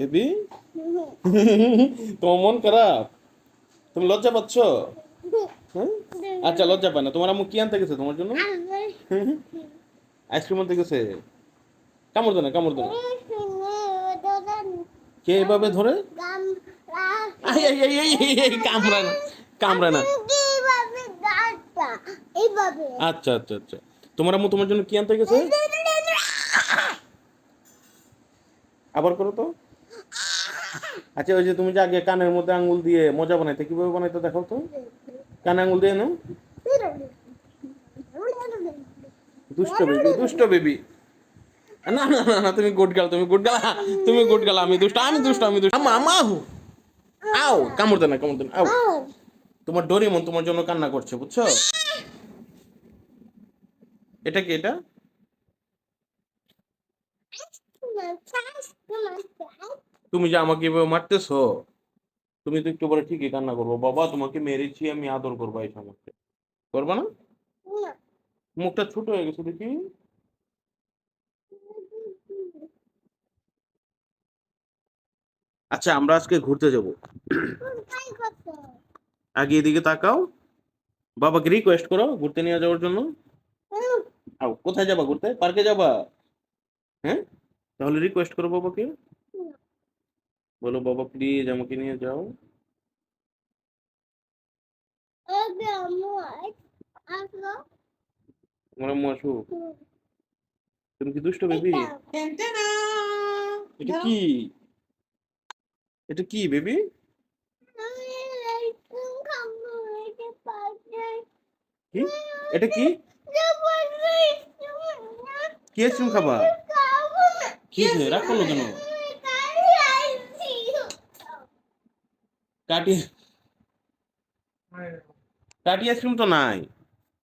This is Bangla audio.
বেবি? তোমার মন খারাপ? তুমি লজ্জা পাচ্ছ? হ্যাঁ? আচ্ছা লজ্জা পায় না। তোমার আম্মু কি আনতে গেছে তোমার জন্য? আইসক্রিম আনতে গেছে? কামড় দেনা কামড় দেনা কে এভাবে ধরে? আই, আই, আই, আই, আই, আই, কামড়া না কামড়া না। আচ্ছা আচ্ছা আচ্ছা। তোমার আম্মু তোমার জন্য কি আনতে গেছে? আবার করো তো। আচ্ছা ওই যে তুমি যে আগে কানের মধ্যে আঙ্গুল দিয়ে মজা বানাইতে কীভাবে বানাইতে দেখো তো? কানে আঙ্গুল দিয়ে নাও দুষ্ট বেবি দুষ্ট বেবি। না না না না, তুমি গুড গাল তুমি গুড গাল তুমি গুড গাল আমি দুষ্ট আমি দুষ্ট আমি দুষ্ট। আমা আমা হু। আও, কামড় দেনা কামড় দেনা আও। তোমার ডোরিমন তোমার জন্য কান্না করছে, বুঝছ? এটা কি এটা? তুমি যে আমাকে এভাবে মারতেছো, তুমি তো একটু পরে ঠিকই কান্না করব। বাবা, তোমাকে মেরেছি, আমি আদর করব এই সমস্যা করবা না? মুখটা ছোট হয়ে গেছে দেখি। আচ্ছা আমরা আজকে ঘুরতে যাব। আগে এদিকে তাকাও। বাবাকে রিকোয়েস্ট করো ঘুরতে নিয়ে যাওয়ার জন্য। কোথায় যাবা ঘুরতে? পার্কে যাবা? হ্যাঁ? তাহলে রিকোয়েস্ট করো বাবাকে। বলো বাবা প্লিজ আমাকে নিয়ে যাও। আম্মু আসুক তুমি কি দুষ্ট বেবি এটা কি? এটা কি বেবি কি? এটা কি? কি আইসক্রিম খাবা? কি করল কেন? কাটি টাটি আইসক্রিম তো নাই।